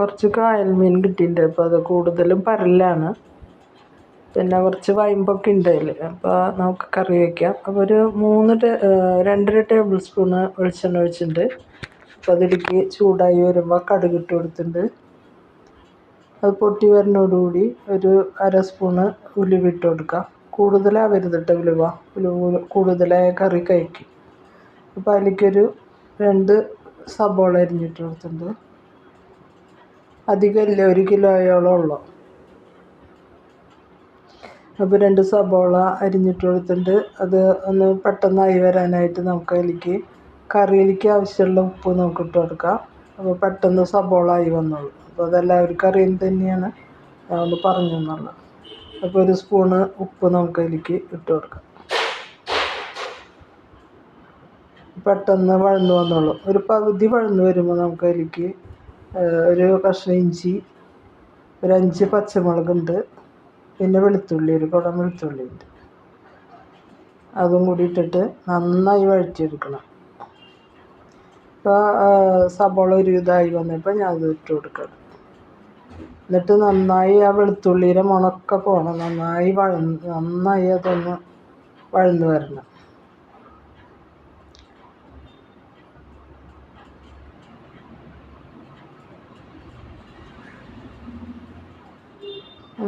കുറച്ച് കായൽ മീൻ കിട്ടിയിട്ടുണ്ട്. അപ്പോൾ അത് കൂടുതലും പരലാണ്. പിന്നെ കുറച്ച് വയമ്പൊക്കെ ഉണ്ട് അപ്പോൾ നമുക്ക് കറി വയ്ക്കാം അപ്പോൾ ഒരു മൂന്ന് രണ്ടര ടേബിൾ സ്പൂണ് വെളിച്ചെണ്ണ ഒഴിച്ചിട്ടുണ്ട്. അപ്പോൾ അതിലേക്ക് ചൂടായി വരുമ്പോൾ കടുക് ഇട്ട് കൊടുത്തിട്ടുണ്ട്. അത് പൊട്ടി വരുന്നതോടുകൂടി ഒരു അര സ്പൂണ് ഉലുവ ഇട്ട് കൊടുക്കാം. കൂടുതലാവരുത് കേട്ടോ ഉലുവ. ഉലുവ കൂടുതലായ കറി കഴിക്കും. അപ്പോൾ അതിലേക്കൊരു രണ്ട് സബോള അരിഞ്ഞിട്ട് കൊടുത്തിട്ടുണ്ട്. അധികമില്ല ഒരു കിലോയോളം ഉള്ളു അപ്പോൾ രണ്ട് സബോള അരിഞ്ഞിട്ട് കൊടുത്തിട്ടുണ്ട്. അത് ഒന്ന് പെട്ടെന്നായി വരാനായിട്ട് നമുക്ക് അതിലേക്ക് കറിയിലേക്ക് ആവശ്യമുള്ള ഉപ്പ് നമുക്ക് ഇട്ട് കൊടുക്കാം. അപ്പോൾ പെട്ടെന്ന് സബോള ആയി വന്നോളൂ. അപ്പോൾ അതെല്ലാവർക്കും അറിയുന്നത് തന്നെയാണ്. ഒന്ന് പറഞ്ഞു എന്നുള്ളത് അപ്പോൾ ഒരു സ്പൂണ് ഉപ്പ് നമുക്ക് അതിലേക്ക് ഇട്ട് കൊടുക്കാം. പെട്ടെന്ന് വഴന്നു വന്നോളൂ. ഒരു പകുതി വഴന്നു വരുമ്പോൾ നമുക്ക് അതിലേക്ക് ഒരു കഷ്ണം ഇഞ്ചി ഒരു അഞ്ച് പച്ചമുളകുണ്ട് പിന്നെ വെളുത്തുള്ളി ഒരു കുടം വെളുത്തുള്ളി ഉണ്ട്. അതും കൂടി ഇട്ടിട്ട് നന്നായി വഴറ്റിയെടുക്കണം. ഇപ്പോൾ സബോള ഒരു ഇതായി വന്നപ്പോൾ ഞാൻ അത് ഇട്ട് കൊടുക്കണം. എന്നിട്ട് നന്നായി ആ വെളുത്തുള്ളിയുടെ മണമൊക്കെ പോകണം നന്നായി വഴ നന്നായി അതൊന്ന് വഴന്ന് വരണം.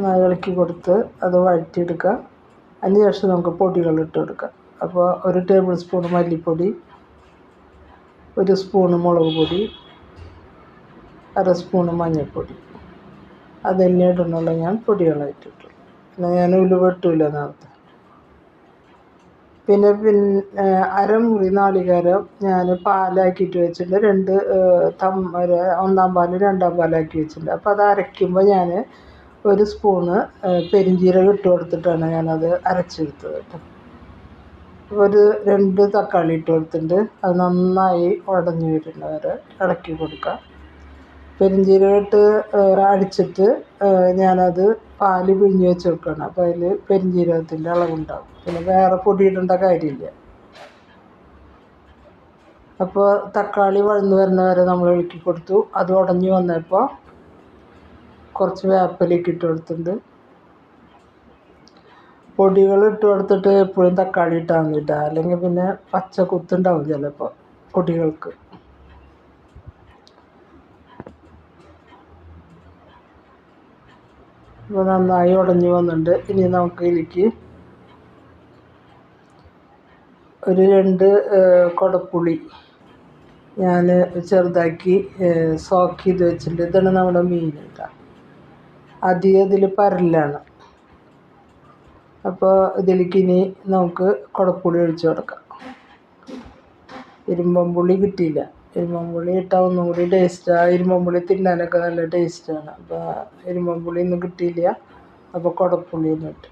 നന്നായി ഇളക്കി കൊടുത്ത് അത് വഴറ്റിയെടുക്കുക. അതിന് ശേഷം നമുക്ക് പൊടികൾ ഇട്ട് കൊടുക്കാം അപ്പോൾ ഒരു ടേബിൾ സ്പൂൺ മല്ലിപ്പൊടി ഒരു സ്പൂൺ മുളക് പൊടി അര സ്പൂൺ മഞ്ഞൾപ്പൊടി. അത് തന്നെ ഇടണുള്ള ഞാൻ പൊടികളായിട്ട് ഇട്ടു. പിന്നെ ഞാൻ ഉലുവ ഇട്ടില്ല നേരത്തെ. പിന്നെ പിന്നെ അരമുറി നാളികേരം ഞാൻ പാലാക്കിയിട്ട് വെച്ചിട്ടുണ്ട്. രണ്ട് തം ഒന്നാം പാൽ രണ്ടാം പാലാക്കി വെച്ചിട്ടുണ്ട്. അപ്പോൾ അത് അരയ്ക്കുമ്പോൾ ഞാൻ ഒരു സ്പൂണ് പെരിഞ്ജീരകം ഇട്ട് കൊടുത്തിട്ടാണ് ഞാനത് അരച്ചെടുത്തത് കേട്ടോ ഒരു രണ്ട് തക്കാളി ഇട്ട് കൊടുത്തിട്ടുണ്ട്. അത് നന്നായി ഉടഞ്ഞു വരുന്നവരെ ഇളക്കി കൊടുക്കുക പെരിഞ്ജീരകം ഇട്ട് അടിച്ചിട്ട് ഞാനത് പാൽ പിഴിഞ്ഞ് വെച്ച് വെക്കണം അപ്പോൾ അതിൽ പെരിഞ്ജീരകത്തിന്റെ അളവുണ്ടാവും. പിന്നെ വേറെ പൊടി ഇടേണ്ട കാര്യമില്ല. അപ്പോൾ തക്കാളി വഴന്ന് വരുന്ന വരെ നമ്മൾ ഇളക്കി കൊടുത്തു. അത് ഉടഞ്ഞു വന്നപ്പോൾ കുറച്ച് വേപ്പിലേക്ക് ഇട്ട് കൊടുത്തിട്ടുണ്ട്. പൊടികൾ ഇട്ട് കൊടുത്തിട്ട് എപ്പോഴും തക്കാളി ഇട്ടാൽ മതി അല്ലെങ്കിൽ പിന്നെ പച്ച കുത്തുണ്ടാവും ചിലപ്പോൾ പൊടികൾക്ക്. ഇപ്പോൾ നന്നായി ഉടഞ്ഞു വന്നിട്ടുണ്ട്. ഇനി നമുക്ക് ഇതിലേക്ക് ഒരു രണ്ട് കുടപ്പുളി ഞാൻ ചെറുതാക്കി സോക്ക് ചെയ്ത് വെച്ചിട്ടുണ്ട്. ഇതാണ് നമ്മുടെ മീൻ കേട്ടോ. അധികം ഇതിൽ പരലാണ്. അപ്പോൾ ഇതിലേക്ക് ഇനി നമുക്ക് കുടപ്പുളി ഒഴിച്ചു കൊടുക്കാം. ഇരുമ്പമ്പുളി കിട്ടിയില്ല. ഇരുമ്പമ്പുളി ഇട്ടാൽ ഒന്നും കൂടി ടേസ്റ്റാണ് ഇരുമ്പമ്പുളി തിന്നാനൊക്കെ നല്ല ടേസ്റ്റാണ് അപ്പോൾ ഇരുമ്പമ്പുളി ഒന്നും കിട്ടിയില്ല. അപ്പോൾ കുടപ്പുളി എന്നിട്ട്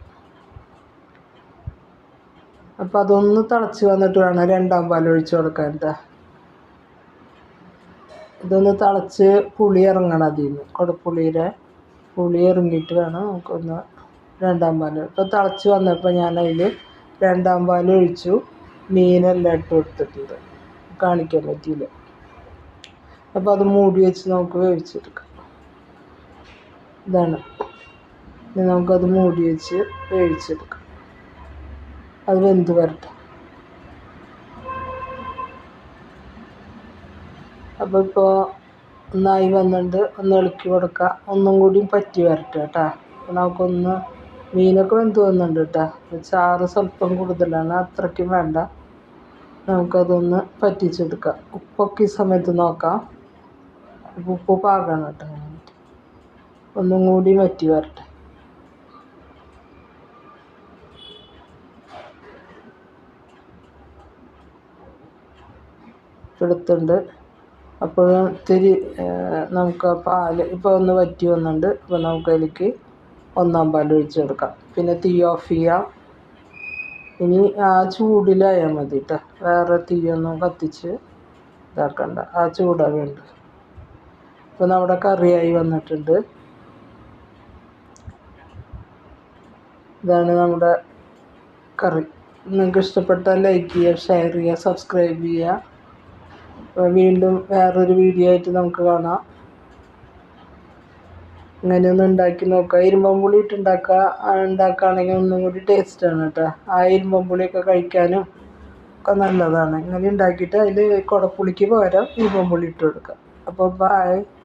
അപ്പോൾ അതൊന്ന് തിളച്ച് വന്നിട്ട് വേണം രണ്ടാം പാൽ ഒഴിച്ചു കൊടുക്കാൻ എന്താ ഇതൊന്ന് തിളച്ച് പുളി ഇറങ്ങണം അതിൽ നിന്ന് കുടപ്പുളിയുടെ പുളി ഇറങ്ങിയിട്ട് വേണം നമുക്കൊന്ന് രണ്ടാം പാൽ ഇപ്പോൾ തിളച്ച് വന്നപ്പോൾ ഞാൻ അതിൽ രണ്ടാം പാൽ ഒഴിച്ചു. മീനെല്ലാം ഇട്ട് കൊടുത്തിട്ടുണ്ട്. കാണിക്കാൻ പറ്റിയില്ല. അപ്പോൾ അത് മൂടി വെച്ച് നമുക്ക് വേവിച്ചെടുക്കാം. ഇതാണ്. ഇനി നമുക്കത് മൂടി വെച്ച് വേവിച്ചെടുക്കാം. അത് വെന്ത് വരട്ടെ. അപ്പോൾ ഇപ്പോൾ ഒന്നായി വന്നിട്ട് ഒന്ന് ഇളക്കി കൊടുക്കുക ഒന്നും കൂടി പറ്റി വരട്ടെ കേട്ടോ. അപ്പോൾ നമുക്കൊന്ന് മീനൊക്കെ വെന്ത് വന്നിട്ടുണ്ട് കേട്ടോ. ചാറ് സ്വല്പം കൂടുതലാണ്. അത്രയ്ക്കും വേണ്ട. നമുക്കതൊന്ന് പറ്റിച്ചെടുക്കാം. ഉപ്പൊക്കെ ഈ സമയത്ത് നോക്കാം. ഉപ്പ് പാകണം കേട്ടോ. ഒന്നും കൂടി വറ്റി വരട്ടെ. എടുത്തുണ്ട് അപ്പോൾ ഇത്തിരി നമുക്ക് പാൽ ഇപ്പോൾ ഒന്ന് വറ്റി വന്നിട്ടുണ്ട്. അപ്പോൾ നമുക്ക് അതിലേക്ക് ഒന്നാം പാൽ ഒഴിച്ച് കൊടുക്കാം. പിന്നെ തീ ഓഫ് ചെയ്യാം. ഇനി ആ ചൂടിലായാൽ മതി കേട്ടോ വേറെ തീയൊന്നും കത്തിച്ച് ഇതാക്കണ്ട. ആ ചൂടാണ് വേണ്ടത്. ഇപ്പോൾ നമ്മുടെ കറിയായി വന്നിട്ടുണ്ട്. ഇതാണ് നമ്മുടെ കറി. നിങ്ങൾക്ക് ഇഷ്ടപ്പെട്ടാൽ ലൈക്ക് ചെയ്യുക ഷെയർ ചെയ്യുക സബ്സ്ക്രൈബ് ചെയ്യുക. വീണ്ടും വേറൊരു വീഡിയോ ആയിട്ട് നമുക്ക് കാണാം. അങ്ങനെ ഒന്ന് ഉണ്ടാക്കി നോക്കുക ഇരുമ്പമ്പുളി ഇട്ട് ഉണ്ടാക്കുക ഉണ്ടാക്കുകയാണെങ്കിൽ ഒന്നും കൂടി ടേസ്റ്റാണ് കേട്ടോ. ആ ഇരുമ്പമ്പുളിയൊക്കെ കഴിക്കാനും ഒക്കെ നല്ലതാണ്. ഇങ്ങനെ ഉണ്ടാക്കിയിട്ട് അതിൽ കുടപ്പുളിക്ക് പകരം ഇരുമ്പമ്പുളി ഇട്ട് കൊടുക്കുക അപ്പോൾ ബായ്